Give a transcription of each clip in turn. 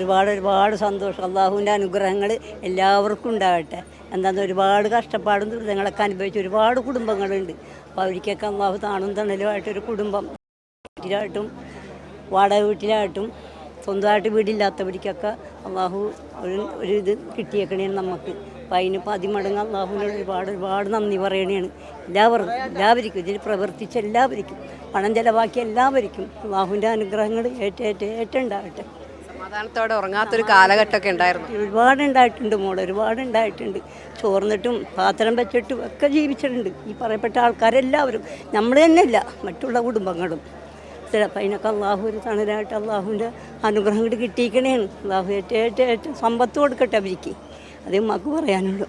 ഒരുപാട് ഒരുപാട് സന്തോഷം. അള്ളാഹുവിന്റെ അനുഗ്രഹങ്ങൾ എല്ലാവർക്കും ഉണ്ടാകട്ടെ. എന്താണെന്ന് ഒരുപാട് കഷ്ടപ്പാടും ദുരിതങ്ങളൊക്കെ അനുഭവിച്ച ഒരുപാട് കുടുംബങ്ങളുണ്ട്. അപ്പോൾ അവർക്കൊക്കെ അള്ളാഹു താണും തണലുമായിട്ടൊരു കുടുംബം. വീട്ടിലായിട്ടും വാടക വീട്ടിലായിട്ടും സ്വന്തമായിട്ട് വീടില്ലാത്തവർക്കൊക്കെ അള്ളാഹു ഒരു ഒരു ഇത് കിട്ടിയേക്കണേണ് നമുക്ക്. അപ്പം അതിന് പതിമടങ്ങ് അള്ളാഹുവിനോട് ഒരുപാട് ഒരുപാട് നന്ദി പറയണേണ്. എല്ലാവർക്കും എല്ലാവർക്കും ഇതിൽ പ്രവർത്തിച്ച എല്ലാവർക്കും പണം ചിലവാക്കിയ എല്ലാവർക്കും അള്ളാഹുവിന്റെ അനുഗ്രഹങ്ങൾ ഏറ്റേറ്റ് ഏറ്റുണ്ടാകട്ടെ സമാധാനത്തോടെ ഉറങ്ങാത്തൊരു കാലഘട്ടമൊക്കെ ഉണ്ടായിരുന്നു. ഒരുപാട് ഉണ്ടായിട്ടുണ്ട് മോളെ ഒരുപാട് ഉണ്ടായിട്ടുണ്ട് ചോർന്നിട്ടും പാത്രം വെച്ചിട്ടും ഒക്കെ ജീവിച്ചിട്ടുണ്ട്. ഈ പറയപ്പെട്ട ആൾക്കാരെല്ലാവരും നമ്മൾ തന്നെ ഇല്ല മറ്റുള്ള കുടുംബങ്ങളും. ചിലപ്പോൾ അതിനൊക്കെ അള്ളാഹു ഒരു തണലായിട്ട് അള്ളാഹുവിന്റെ അനുഗ്രഹം കൂടി കിട്ടിയിരിക്കണേന്ന്. അള്ളാഹു ഏറ്റവും ഏറ്റവും ഏറ്റവും സമ്പത്ത് കൊടുക്കട്ടെ അവർക്ക് അതേ മക്ക് പറയാനുള്ളൂ.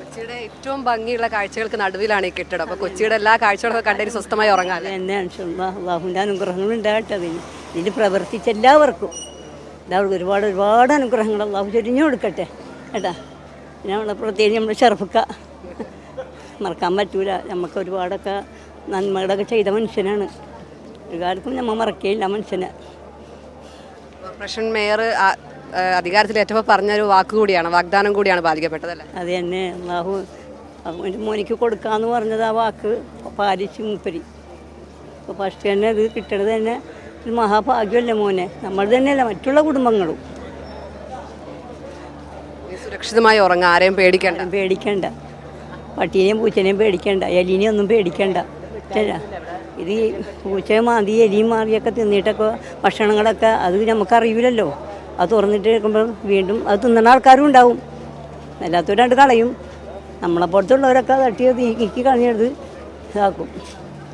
കൊച്ചിയുടെ ഏറ്റവും ഭംഗിയുള്ള കാഴ്ചകൾക്ക് നടുവിലാണ് ഈ കെട്ടിടം. അപ്പോൾ കൊച്ചിയുടെ എല്ലാ കാഴ്ചകളൊക്കെ കണ്ടതിന് സ്വസ്ഥമായി ഉറങ്ങാം എന്നെ തന്നെയാണ് അള്ളാഹുവിന്റെ അനുഗ്രഹങ്ങൾ ഉണ്ടാകട്ടെ അതിന്. ഇതിൽ പ്രവർത്തിച്ച എല്ലാവർക്കും. എല്ലാവർക്കും ഒരുപാട് ഒരുപാട് അനുഗ്രഹങ്ങൾ അള്ളാഹു ചൊരിഞ്ഞു കൊടുക്കട്ടെ. കേട്ടാ പിന്നെ നമ്മളെ പ്രത്യേകിച്ച് നമ്മൾ ചെറുപ്പക്ക. മറക്കാൻ പറ്റൂല. നമുക്ക് ഒരുപാടൊക്കെ നന്മകളൊക്കെ ചെയ്ത മനുഷ്യനാണ്. ഒരു കാലത്തും നമ്മൾ മറക്കുകയില്ല മനുഷ്യനെ. കോർപ്പറേഷൻ മേയർ അധികാരത്തിൽ ഏറ്റവും പറഞ്ഞ ഒരു വാക്ക് കൂടിയാണ് വാഗ്ദാനം കൂടിയാണ് പാലിക്കപ്പെട്ടതല്ലേ? അത് തന്നെ. അള്ളാഹു മോനിക്ക് കൊടുക്കാന്ന് പറഞ്ഞത് ആ വാക്ക് പാലിച്ച് മൂപ്പരി. അപ്പോൾ ഫസ്റ്റ് തന്നെ ഇത് കിട്ടണത് തന്നെ ഒരു മഹാഭാഗ്യമല്ലേ മോനെ? നമ്മൾ തന്നെയല്ല മറ്റുള്ള കുടുംബങ്ങളും. സുരക്ഷിതമായി ഉറങ്ങാം ആരെയും പേടിക്കണ്ട. പേടിക്കണ്ട. പട്ടീനെയും പൂച്ചനെയും പേടിക്കണ്ട. എലിനെയും ഒന്നും പേടിക്കണ്ട ഇത് ഈ പൂച്ചയും മാന്തി എലിയും മാറിയൊക്കെ തിന്നിട്ടൊക്കെ ഭക്ഷണങ്ങളൊക്കെ അത് നമുക്കറിയില്ലല്ലോ അത് തുറന്നിട്ട് വെക്കുമ്പോൾ വീണ്ടും അത് തിന്നണ ആൾക്കാരും ഉണ്ടാവും. എല്ലാത്തവരാണ്ട് കളയും. നമ്മളെ പുറത്തുള്ളവരൊക്കെ തട്ടി നീക്കി കളഞ്ഞെടുത്ത് ഇതാക്കും.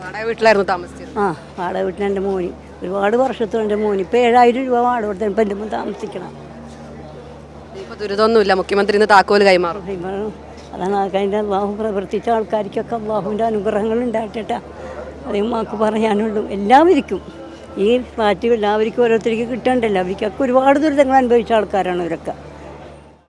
വാടക വീട്ടിലായിരുന്നു താമസിച്ചത് ആ വാടക വീട്ടിൽ എന്റെ മോന്. ഒരുപാട് വർഷത്തോളം എന്റെ മോന് ഇപ്പോൾ ഏഴായിരം രൂപ കൊടുത്താണ് ഇപ്പം എന്റെ മോൻ താമസിക്കണം. ഇപ്പോൾ ദുരിതമൊന്നുമില്ല. മുഖ്യമന്ത്രി ഇന്ന് താക്കോൽ കൈമാറും. അതാണ് അതിന്റെ അള്ളാഹു പ്രവർത്തിച്ച ആൾക്കാർക്കൊക്കെ അള്ളാഹുവിന്റെ അനുഗ്രഹങ്ങൾ ഉണ്ടായിട്ടാ അതേ മാക്ക് പറയാനുള്ളൂ. എല്ലാവർക്കും ഈ ഫ്ലാറ്റ് എല്ലാവർക്കും ഓരോരുത്തർക്ക് കിട്ടണ്ടല്ലോ. അവർക്കൊക്കെ ഒരുപാട് ദുരിതങ്ങൾ അനുഭവിച്ച ആൾക്കാരാണ് ഇവരൊക്കെ.